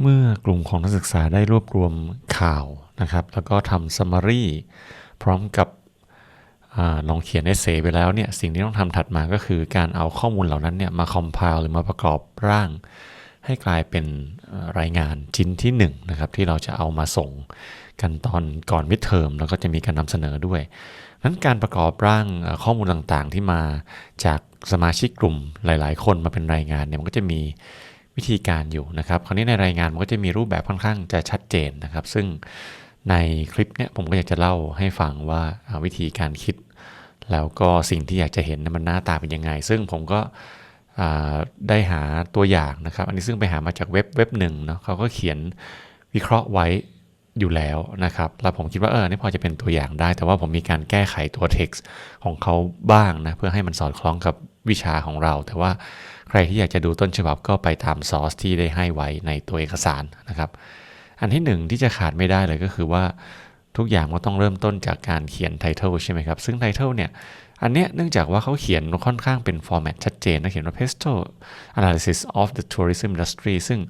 เมื่อกลุ่มของนักศึกษาได้รวบรวมข่าวนะครับ แล้วก็ทำ summary พร้อมกับอลองเขียนเอเซไปแล้วเนี่ยสิ่งที่ต้องทำถัดมาก็คือการเอาข้อมูลเหล่านั้นเนี่ยมา compile หรือมาประกอบร่าง ให้กลายเป็นรายงานชิ้นที่1นงนะครับที่เราจะเอามาส่งกันตอนก่อนมิดเทอมแล้วก็จะมีการนำเสนอด้วยนั้นการประกอบร่างข้อมูลต่างๆที่มาจากสมาชิกกลุ่มหลาย ๆ คนมาเป็นรายงานเนี่ยมันก็จะมี วิธีการอยู่นะครับ คราวนี้ในรายงานมันก็จะมีรูปแบบค่อนข้างจะชัดเจนนะครับ ซึ่งในคลิปเนี่ยผมก็อยากจะเล่าให้ฟังว่าวิธีการคิด แล้วก็สิ่งที่อยากจะเห็นมันหน้าตาเป็นยังไง ซึ่งผมก็ได้หาตัวอย่างนะครับ อันนี้ซึ่งไปหามาจากเว็บเว็บหนึ่งเนาะเขาก็เขียนวิเคราะห์ไว้อยู่แล้วนะครับ แล้วผมคิดว่าเอออนนี่พอจะเป็นตัวอย่างได้ แต่ว่าผมมีการแก้ไขตัว text ของเขาบ้างนะ เพื่อให้มันสอดคล้องกับวิชาของเรา แต่ว่า รที่อยากจะดูต้นฉบับก็ไปตามซอสที่ได้ให้ไว้ในตัวเอกสารนะครับ อันที่หนึ่งที่จะขาดไม่ได้เลยก็คือว่าทุกอย่างมันต้องเริ่มต้นจากการเขียนไทเทลใช่ไหมครับ ซึ่งไทเทลเนี่ย อันเนี้ยเนื่องจากว่าเขาเขียนค่อนข้างเป็นฟอร์แมตชัดเจนนะเขียนว่า Pesto Analysis of the Tourism Industry ซึ่ง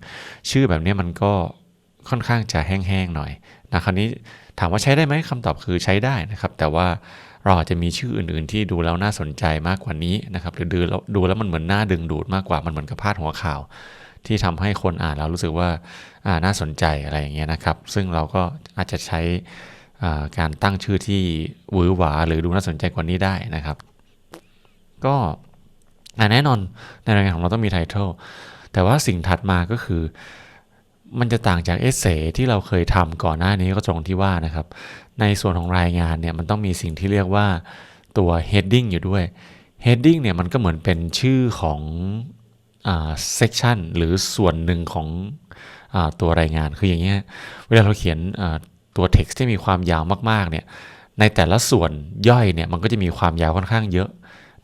ชื่อแบบเนี้ยมันก็ค่อนข้างจะแห้งๆหน่อยนะคราวนี้ถามว่าใช้ได้ไหมคำตอบคือใช้ได้นะครับ แต่ว่า เราอาจจะมีชื่ออื่นๆ ที่ดูแล้วน่าสนใจมากกว่านี้นะครับหรือดูแล้วดูแล้วมันเหมือนน่าดึงดูดมากกว่ามันเหมือนกับพาดหัวข่าว ที่ทำให้คนอ่านแล้วรู้สึกว่าอ่าน่าสนใจอะไรอย่างเงี้ยนะครับ ซึ่งเราก็อาจจะใช้การตั้งชื่อที่หวือหวาหรือดูน่าสนใจกว่านี้ได้นะครับ ก็แน่นอนในรายงานของเราต้องมีไทท l ลแต่ว่าสิ่งถัดมาก็คือ มันจะต่างจากเอเซที่เราเคยทำก่อนหน้านี้ก็ตรงที่ว่านะครับ ในส่วนของรายงานเนี่ยมันต้องมีสิ่งที่เรียกว่าตัว heading อยู่ด้วย heading เนี่ยมันก็เหมือนเป็นชื่อของอ่า section หรือส่วนหนึ่งของอาตัวรายงานคืออย่างเงี้ยเวลาเราเขียนตัว text ที่มีความยาวมากๆเนี่ยในแต่ละส่วนย่อยเนี่ยมันก็จะมีความยาวค่อนข้างเยอะ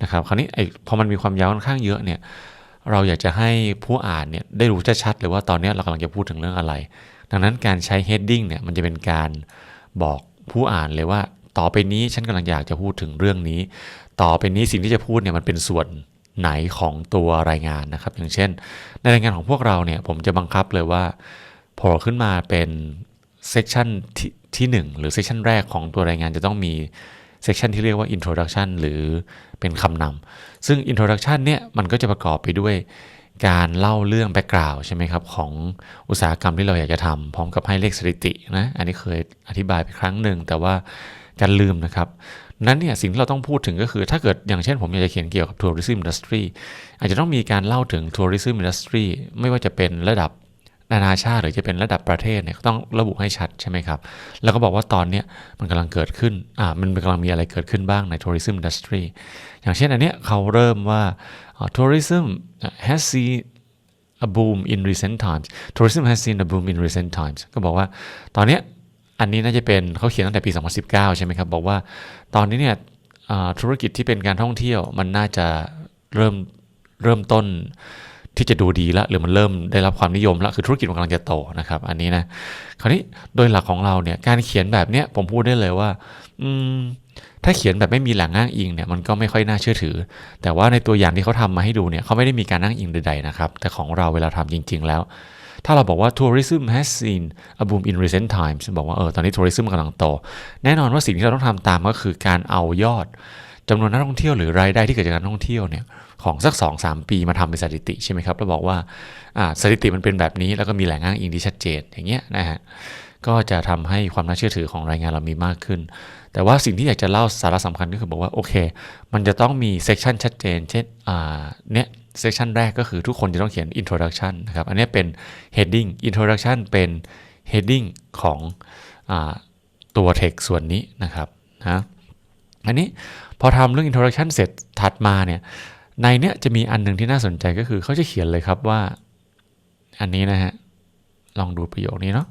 นะครับ คราวนี้ไอ้พอมันมีความยาวค่อนข้างเยอะเนี่ย เราอยากจะให้ผู้อ่านเนี่ยได้รู้ชัดๆเลยว่าตอนนี้เรากำลังจะพูดถึงเรื่องอะไร ดังนั้นการใช้ heading เนี่ยมันจะเป็นการบอกผู้อ่านเลยว่า ต่อไปนี้ฉันกำลังอยากจะพูดถึงเรื่องนี้ ต่อไปนี้สิ่งที่จะพูดเนี่ยมันเป็นส่วนไหนของตัวรายงานนะครับ อย่างเช่น ในรายงานของพวกเราเนี่ยผมจะบังคับเลยว่าโผล่ขึ้นมาเป็นเซกชันที่ที่หนึ่งหรือเซกชันแรกของตัวรายงานจะต้องมี เซกชันที่เรียกว่า introduction หรือเป็นคำนำซึ่ง introduction เนี่ยมันก็จะประกอบไปด้วยการเล่าเรื่องแบ็กกราวด์ใช่ไหมครับ ของอุตสาหกรรมที่เราอยากจะทำพร้อมกับให้เลขสถิตินะอันนี้เคยอธิบายไปครั้งหนึ่งแต่ว่าการลืมนะครับ นั้นเนี่ยสิ่งที่เราต้องพูดถึงก็คือถ้าเกิดอย่างเช่นผมอยากจะเขียนเกี่ยวกับ tourism industry อาจจะต้องมีการเล่าถึง tourism industry ไม่ว่าจะเป็นระดับ นานาชาติหรือจะเป็นระดับประเทศเนี่ยต้องระบุให้ชัดใช่ไหมครับ แล้วก็บอกว่าตอนเนี้ยมันกำลังเกิดขึ้นอ่ามันกำลังมีอะไรเกิดขึ้นบ้างใน tourism industry อย่างเช่นอันเนี้ยเขาเริ่มว่าอ่า tourism has seen a boom in recent times tourism has seen a boom in recent times ก็บอกว่าตอนเนี้ยอันนี้น่าจะเป็นเขาเขียนตั้งแต่ปี 2019 ใช่ไหมครับ บอกว่าตอนนี้เนี่ยธุรกิจที่เป็นการท่องเที่ยวมันน่าจะเริ่มเริ่มต้น ที่จะดูดีละหรือมันเริ่มได้รับความนิยมละคือธุรกิจมันกำลังจะโตนะครับอันนี้นะคราวนี้โดยหลักของเราเนี่ยการเขียนแบบเนี้ยผมพูดได้เลยว่า อืมถ้าเขียนแบบไม่มีแหล่งอ้างอิงเนี่ยมันก็ไม่ค่อยน่าเชื่อถือ แต่ว่าในตัวอย่างที่เขาทำมาให้ดูเนี่ยเขาไม่ได้มีการอ้างอิงใดๆนะครับแต่ของเราเวลาทำจริง ๆ แล้ว ถ้าเราบอกว่า tourism has seen a boom in recent times บอกว่าเออตอนนี้ tourism กำลังโต แน่นอนว่าสิ่งที่เราต้องทำตามก็คือการเอายอด จำนวนนักท่องเที่ยวหรือรายได้ที่เกิดจากการท่องเที่ยวเนี่ยของสัก2-3ปีมาทำเป็นสถิติใช่ไหมครับแล้วบอกว่าสถิติมันเป็นแบบนี้แล้วก็มีแหล่งอ้างอิงที่ชัดเจนอย่างเงี้ยนะฮะก็จะทำให้ความน่าเชื่อถือของรายงานเรามีมากขึ้น แต่ว่าสิ่งที่อยากจะเล่าสาระสำคัญก็คือบอกว่าโอเค มันจะต้องมีเซ c ชันชัดเจน เช่นอ่าเนี่ยเซ c ชันแรกก็คือทุกคนจะต้องเขียน introduction นะครับ อันนี้เป็น heading introduction เป็น heading ของอตัว text ส่วนนี้นะครับนะ อันนี้พอทำเรื่อง introduction เสร็จถัดมาเนี่ยในเนี้ยจะมีอันหนึ่งที่น่าสนใจก็คือเขาจะเขียนเลยครับว่า อันนี้นะฮะ ลองดูประโยคนี้เนาะ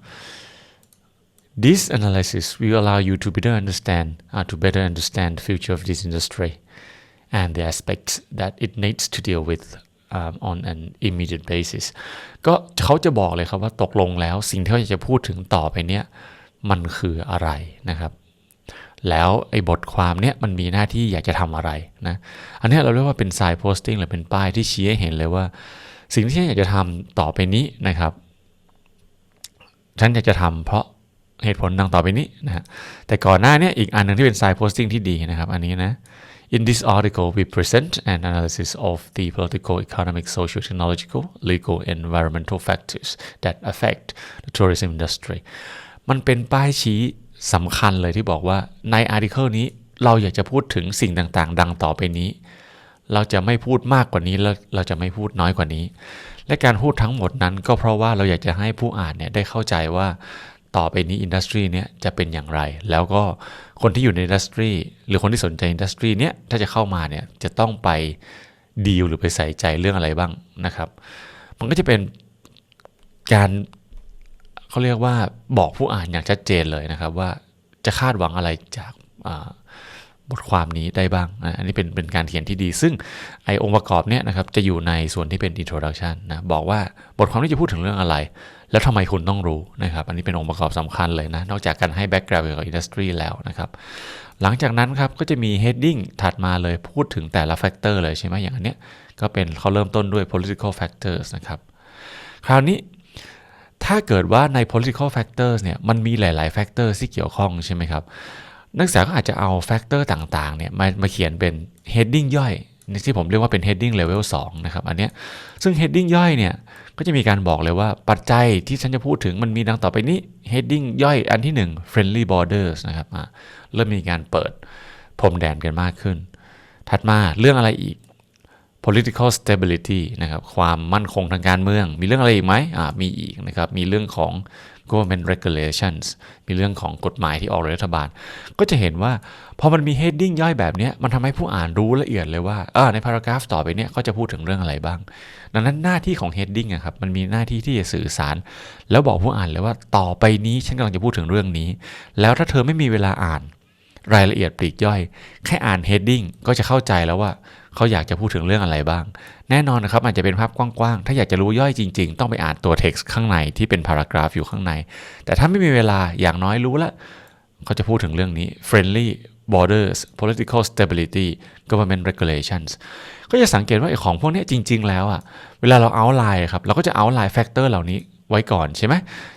This analysis will allow you to better understand uh, to better understand the future of this industry and the aspects that it needs to deal with um, on an immediate basis ก็เขาจะบอกเลยครับว่าตกลงแล้วสิ่งที่เขาอยากจะพูดถึงต่อไปเนี้ยมันคืออะไรนะครับ แล้วไอ้บทความเนี้ยมันมีหน้าที่อยากจะทำอะไรนะอันนี้เราเรียกว่าเป็น side posting หรือเป็นป้ายที่ชี้ให้เห็นเลยว่า สิ่งที่ฉันอยากจะทำต่อไปนี้นะครับ ฉันอยากจะทำเพราะเหตุผลดังต่อไปนี้นะฮะแต่ก่อนหน้าเนี้อีกอันหนึ่งที่เป็น side posting ที่ดีนะครับ อันนี้นะ In this article, we present an analysis of the political, economic, social, technological, legal, and environmental factors that affect the tourism industry. มันเป็นป้ายชี้ สำคัญเลยที่บอกว่าใน article นี้เราอยากจะพูดถึงสิ่งต่างๆ ดังต่อไปนี้ เราจะไม่พูดมากกว่านี้แล้วเราจะไม่พูดน้อยกว่านี้ และการพูดทั้งหมดนั้นก็เพราะว่าเราอยากจะให้ผู้อ่านเนี่ยได้เข้าใจว่าต่อไปนี้อินดัสทรีเนี้ยจะเป็นอย่างไร แล้วก็คนที่อยู่ในอินดัสทรีหรือคนที่สนใจอินดัสทรีเนี้ยถ้าจะเข้ามาเนี่ยจะต้องไปดีลหรือไปใส่ใจเรื่องอะไรบ้างนะครับ มันก็จะเป็นการ เขาเรียกว่าบอกผู้อ่านอย่างชัดเจนเลยนะครับ ว่าจะคาดหวังอะไรจากบทความนี้ได้บ้าง อันนี้เป็นเป็นการเขียนที่ดี ซึ่งไอองค์ประกอบเนี่ยนะครับจะอยู่ในส่วนที่เป็น introduction นะบอกว่าบทความนี้จะพูดถึงเรื่องอะไร แล้วทำไมคุณต้องรู้นะครับ อันนี้เป็นองค์ประกอบสำคัญเลยนะ นอกจากการให้ background เกี่ยวกับ industry แล้วนะครับ หลังจากนั้นครับก็จะมี heading ถัดมาเลยพูดถึงแต่ละ factor เลยใช่ไหมอย่างอันเนี้ยก็เป็นเขาเริ่มต้นด้วย political factors นะครับ คราวนี้ ถ้าเกิดว่าใน political factors เนี่ยมันมีหลาย ๆ factors ที่เกี่ยวข้องใช่ไหมครับ นักศึกษาก็อาจจะเอาแฟกเตอร์ต่าง ๆ เนี่ยมามาเขียนเป็น heading ย่อยที่ผมเรียกว่าเป็น heading level 2 นะครับ อันเนี้ยซึ่ง heading ย่อยเนี่ย ก็จะมีการบอกเลยว่าปัจจัยที่ฉันจะพูดถึงมันมีดังต่อไปนี้ heading ย่อยอันที่ 1 friendly borders นะครับเริ่มมีการเปิดพรมแดนกันมากขึ้น ถัดมาเรื่องอะไรอีก political stability นะครับความมั่นคงทางการเมือง มีเรื่องอะไรอีกไหมอ่ามีอีกนะครับ มีเรื่องของ government regulations มีเรื่องของกฎหมายที่ออกโดยรัฐบาล ก็จะเห็นว่าพอมันมี heading ย่อยแบบนี้มันทำให้ผู้อ่านรู้ละเอียดเลยว่าใน paragraph ต่อไปเนี้ยเขาจะพูดถึงเรื่องอะไรบ้าง ดังนั้นหน้าที่ของ heading อะครับมันมีหน้าที่ที่จะสื่อสาร แล้วบอกผู้อ่านเลยว่าต่อไปนี้ฉันกำลังจะพูดถึงเรื่องนี้ แล้วถ้าเธอไม่มีเวลาอ่านรายละเอียดปลีกย่อย แค่อ่าน heading ก็จะเข้าใจแล้วว่า เขาอยากจะพูดถึงเรื่องอะไรบ้าง แน่นอนนะครับอาจจะเป็นภาพกว้างๆ ถ้าอยากจะรู้ย่อยจริงๆ ต้องไปอ่านตัว text ข้างในที่เป็น paragraph อยู่ข้างใน แต่ถ้าไม่มีเวลาอย่างน้อยรู้ล้วเขาจะพูดถึงเรื่องนี้ friendly borders political stability government regulations ก็จะสังเกตว่าไอ้ของพวกนี้จริง ๆ แล้วอะเวลาเรา outline ครับเราก็จะ outline factor เหล่านี้ไว้ก่อนใช่ไหม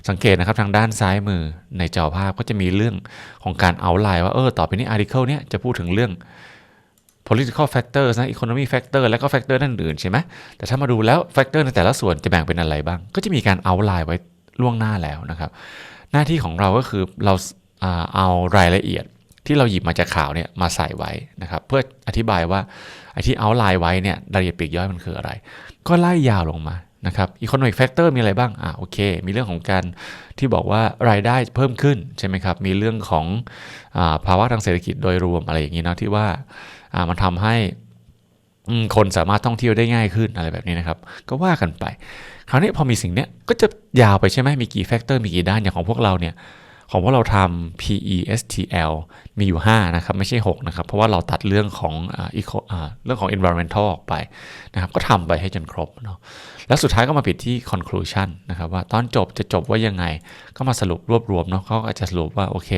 สังเกตนะครับทางด้านซ้ายมือในจอภาพก็จะมีเรื่องของการ outline ว่าเออต่อไปนี้ article เนี้ยจะพูดถึงเรื่อง political factors นะ economy factor แล้วก็ factor ด้านอื่นใช่ไหมแต่ถ้ามาดูแล้ว factor ในแต่ละส่วนจะแบ่งเป็นอะไรบ้าง ก็จะมีการ outline ไว้ล่วงหน้าแล้วนะครับ หน้าที่ของเราก็คือเราเอารายละเอียดที่เราหยิบมาจากข่าวเนี่ยมาใส่ไว้นะครับ เพื่ออธิบายว่าไอ้ที่ outline ไว้เนี่ยรายละเอียดปลีกย่อยมันคืออะไร ก็ไล่ยาวลงมานะครับ economic factor มีอะไรบ้างอ่าโอเค มีเรื่องของการที่บอกว่ารายได้เพิ่มขึ้นใช่ไหมครับ มีเรื่องของอภาวะทางเศรษฐกิจโดยรวมอะไรอย่างนี้นะที่ว่า มันทำให้คนสามารถท่องเที่ยวได้ง่ายขึ้นอะไรแบบนี้นะครับ ก็ว่ากันไป คราวนี้พอมีสิ่งนี้ก็จะยาวไปใช่ไหมมีกี่แฟกเตอร์มีกี่ด้านอย่างของพวกเราเนี่ย ของพวกเราทำ PESTL มีอยู่ 5 นะครับ ไม่ใช่ 6 นะครับ เพราะว่าเราตัดเรื่องของอีโคเรื่องของ environmental ออกไปนะครับ ก็ทำไปให้จนครบเนาะแล้วสุดท้ายก็มาปิดที่ conclusion นะครับ ว่าตอนจบจะจบว่ายังไง ก็มาสรุปรวบรวมเนาะเขาอาจจะสรุปว่า โอเค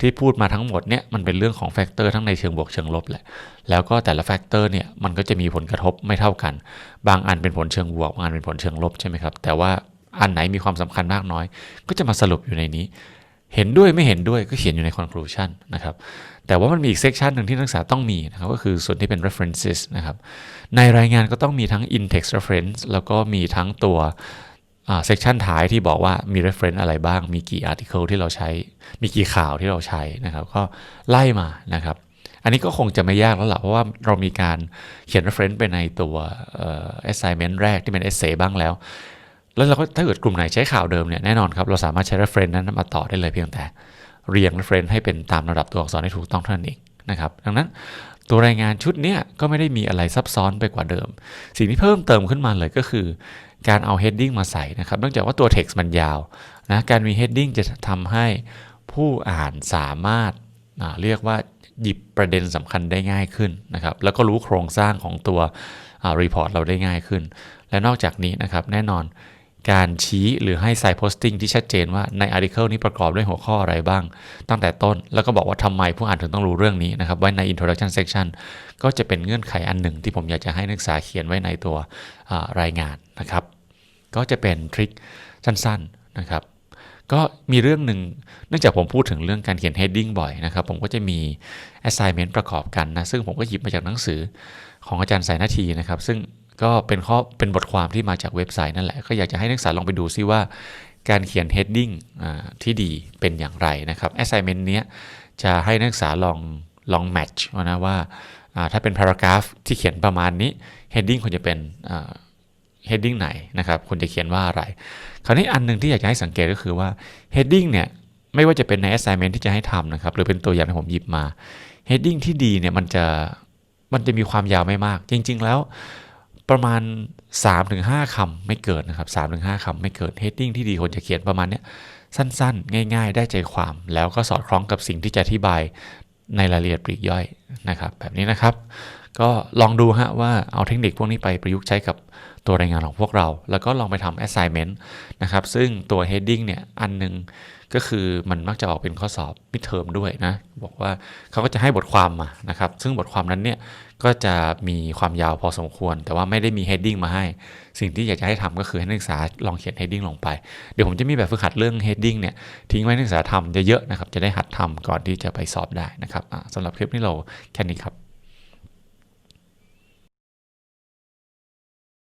ที่พูดมาทั้งหมดเนี่ยมันเป็นเรื่องของแฟกเตอร์ทั้งในเชิงบวกเชิงลบแหละ แล้วก็แต่ละแฟกเตอร์เนี่ยมันก็จะมีผลกระทบไม่เท่ากัน บางอันเป็นผลเชิงบวกบางอันเป็นผลเชิงลบใช่ไหมครับแต่ว่าอันไหนมีความสำคัญมากน้อย ก็จะมาสรุปอยู่ในนี้ เห็นด้วยไม่เห็นด้วยก็เขียนอยู่ใน conclusion นะครับ แต่ว่ามันมีอีกเซกชันหนึ่งที่นักศึกษาต้องมีนะครับก็คือส่วนที่เป็น references นะครับ ในรายงานก็ต้องมีทั้ง in text reference แล้วก็มีทั้งตัวเซกชันท้ายที่บอกว่ามี reference อะไรบ้าง มีกี่ article ที่เราใช้ มีกี่ข่าวที่เราใช้นะครับ ก็ไล่มานะครับ อันนี้ก็คงจะไม่ยากแล้วล่ะเพราะว่าเรามีการเขียน reference ไปในตัว assignment แรกที่เป็น essay บ้างแล้ว แล้วเราก็ถ้าเกิดกลุ่มไหนใช้ข่าวเดิมเนี่ยแน่นอนครับเราสามารถใช้ reference นั้นมาต่อได้เลยเพียงแต่เรียง reference ให้เป็นตามระดับตัวอักษรให้ถูกต้องเท่านั้นเองนะครับดังนั้นตัวรายงานชุดนี้ก็ไม่ได้มีอะไรซับซ้อนไปกว่าเดิม สิ่งที่เพิ่มเติมขึ้นมาเลยก็คือ การเอา heading มาใส่นะครับเนื่องจากว่าตัว text มันยาวนะการมี heading จะทำให้ผู้อ่านสามารถเรียกว่าหยิบประเด็นสำคัญได้ง่ายขึ้นนะครับแล้วก็รู้โครงสร้างของตัวรีพอร์ตเราได้ง่ายขึ้น และนอกจากนี้นะครับแน่นอน การชี้หรือให้ใส่โพสติ้งที่ชัดเจนว่าในอาร์ติเคิลนี้ประกอบด้วยหัวข้ออะไรบ้าง ตั้งแต่ต้น แล้วก็บอกว่าทำไมผู้อ่านถึงต้องรู้เรื่องนี้นะครับ ไว้ใน introduction section ก็จะเป็นเงื่อนไขอันหนึ่งที่ผมอยากจะให้นักศึกษาเขียนไว้ในตัวรายงานนะครับ ก็จะเป็นทริคสั้นๆนะครับก็มีเรื่องหนึ่งเนื่องจากผมพูดถึงเรื่องการเขียน heading บ่อยนะครับ ผมก็จะมี assignment ประกอบกันนะ ซึ่งผมก็หยิบมาจากหนังสือของอาจารย์สายนาทีนะครับ ซึ่ง ก็เป็นข้อเป็นบทความที่มาจากเว็บไซต์นั่นแหละ ก็อยากจะให้นักศึกษาลองไปดูซิว่า การเขียน heading อ่าที่ดีเป็นอย่างไรนะครับ assignment เนี้ยจะให้นักศึกษาลองลอง match นะว่าอ่าถ้าเป็น paragraph ที่เขียนประมาณนี้ heading ควรจะเป็น heading ไหนนะครับควรจะเขียนว่าอะไร คราวนี้อันหนึ่งที่อยากจะให้สังเกตก็คือว่า heading เนี่ยไม่ว่าจะเป็นใน assignment ที่จะให้ทำนะครับหรือเป็นตัวอย่างที่ผมหยิบมา heading ที่ดีเนี่ยมันจะมันจะมีความยาวไม่มาก จริง ๆ แล้ว ประมาณ 3-5คำไม่เกินนะครับ3-5คำไม่เกิน heading ที่ดีควรจะเขียนประมาณเนี้ยสั้นๆ ง่าย ๆ ได้ใจความแล้วก็สอดคล้องกับสิ่งที่จะอธิบายในรายละเอียดปลีกย่อยนะครับ แบบนี้นะครับ ก็ลองดูฮะว่าเอาเทคนิคพวกนี้ไปประยุกต์ใช้กับ ตัวรายงานของพวกเรา แล้วก็ลองไปทำ assignment นะครับ ซึ่งตัว heading เนี่ย อันหนึงก็คือมันมักจะออกเป็นข้อสอบ midterm ด้วยนะ บอกว่าเขาก็จะให้บทความมานะครับ ซึ่งบทความนั้นเนี่ย ก็จะมีความยาวพอสมควร แต่ว่าไม่ได้มี heading มาให้ สิ่งที่อยากจะให้ทำก็คือให้นักศึกษาลองเขียน heading ลงไป เดี๋ยวผมจะมีแบบฝึกหัดเรื่อง heading เนี่ย ทิ้งไว้นักศึกษาทำเยอะๆนะครับ จะได้หัดทำก่อนที่จะไปสอบได้นะครับสำหรับคลิปนี้เราแค่นี้ครับ